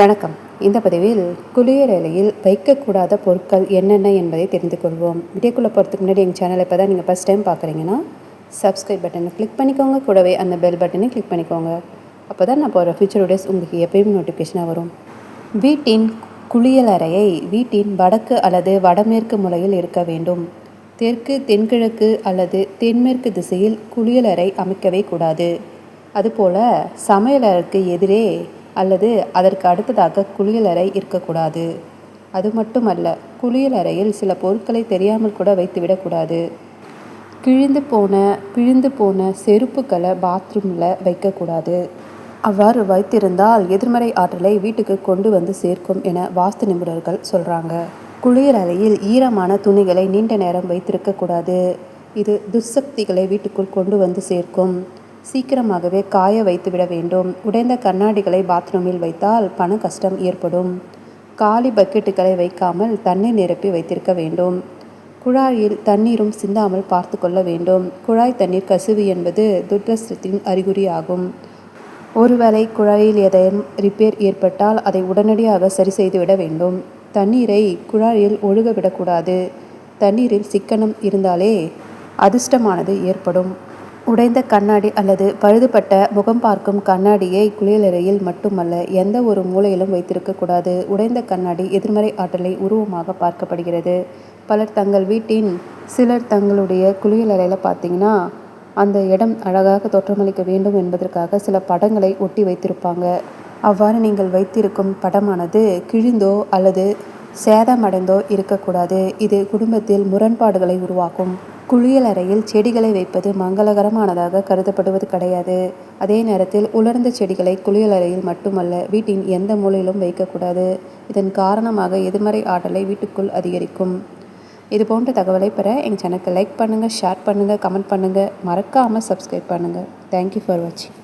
வணக்கம். இந்த பதிவில் குளியலறையில் வைக்கக்கூடாத பொருட்கள் என்னென்ன என்பதை தெரிந்து கொள்வோம். வீடியோக்குள்ளே போகிறதுக்கு முன்னாடி எங்கள் சேனலை இப்போ தான் நீங்கள் ஃபஸ்ட் டைம் பார்க்குறீங்கன்னா சப்ஸ்கிரைப் பட்டனை கிளிக் பண்ணிக்கோங்க. கூடவே அந்த பெல் பட்டனை கிளிக் பண்ணிக்கோங்க. அப்போ தான் நான் போகிற ஃபியூச்சர் வீடியோஸ் உங்களுக்கு எப்பயும் நோட்டிஃபிகேஷனாக வரும். வீட்டின் குளியலறையை வீட்டின் வடக்கு அல்லது வடமேற்கு முலையில் இருக்க வேண்டும். தெற்கு தென்கிழக்கு அல்லது தென்மேற்கு திசையில் குளியலறை அமைக்கவே கூடாது. அதுபோல் சமையலறைக்கு எதிரே அல்லது அதற்கு அடுத்ததாக குளியலறை இருக்கக்கூடாது. அது மட்டுமல்ல குளியலறையில் சில பொருட்களை தெரியாமல் கூட வைத்துவிடக்கூடாது. கிழிந்து போன பிழிந்து போன செருப்புக்களை பாத்ரூமில் வைக்கக்கூடாது. அவ்வாறு வைத்திருந்தால் எதிர்மறை ஆற்றலை வீட்டுக்கு கொண்டு வந்து சேர்க்கும் என வாஸ்து நிபுணர்கள் சொல்கிறாங்க குளியலறையில் ஈரமான துணிகளை நீண்ட நேரம் வைத்திருக்கக்கூடாது. இது துர்சக்திகளை வீட்டுக்குள் கொண்டு வந்து சேர்க்கும். சீக்கிரமாகவே காய வைத்துவிட வேண்டும். உடைந்த கண்ணாடிகளை பாத்ரூமில் வைத்தால் பண கஷ்டம் ஏற்படும். காலி பக்கெட்டுகளை வைக்காமல் தண்ணீர் நிரப்பி வைத்திருக்க வேண்டும். குழாயில் தண்ணீரும் சிந்தாமல் பார்த்து கொள்ள வேண்டும். குழாய் தண்ணீர் கசிவு என்பது துர்தஸ்தத்தின் அறிகுறியாகும். ஒருவேளை குழாயில் ஏதேனும் ரிப்பேர் ஏற்பட்டால் அதை உடனடியாக சரி செய்துவிட வேண்டும். தண்ணீரை குழாயில் ஒழுக விடக்கூடாது தண்ணீரில் சிக்கனம் இருந்தாலே அதிர்ஷ்டமானது ஏற்படும். உடைந்த கண்ணாடி அல்லது பழுதுபட்ட முகம் பார்க்கும் கண்ணாடியை குளியலறையில் மட்டுமல்ல எந்த ஒரு மூலையிலும் வைத்திருக்கக்கூடாது உடைந்த கண்ணாடி எதிர்மறை ஆற்றலை உருவமாக பார்க்கப்படுகிறது. பலர் தங்கள் வீட்டின் சிலர் தங்களுடைய குளியலறையில் பார்த்தீங்கன்னா அந்த இடம் அழகாக தோற்றமளிக்க வேண்டும் என்பதற்காக சில படங்களை ஒட்டி வைத்திருப்பாங்க. அவ்வாறு நீங்கள் வைத்திருக்கும் படமானது கிழிந்தோ அல்லது சேதமடைந்தோ இருக்கக்கூடாது. இது குடும்பத்தில் முரண்பாடுகளை உருவாக்கும். குளியலறையில் செடிகளை வைப்பது மங்களகரமானதாக கருதப்படுவது கிடையாது. அதே நேரத்தில் உலர்ந்த செடிகளை குளியலறையில் மட்டுமல்ல வீட்டின் எந்த மூலையிலும் வைக்கக்கூடாது. இதன் காரணமாக எதிர்மறை ஆற்றலை வீட்டுக்குள் அதிகரிக்கும். இது போன்ற தகவலை பெற எங்கள் சேனலுக்கு லைக் பண்ணுங்கள் ஷேர் பண்ணுங்கள் கமெண்ட் பண்ணுங்கள் மறக்காமல் சப்ஸ்கிரைப் பண்ணுங்கள் தேங்க்யூ ஃபார் வாட்சிங்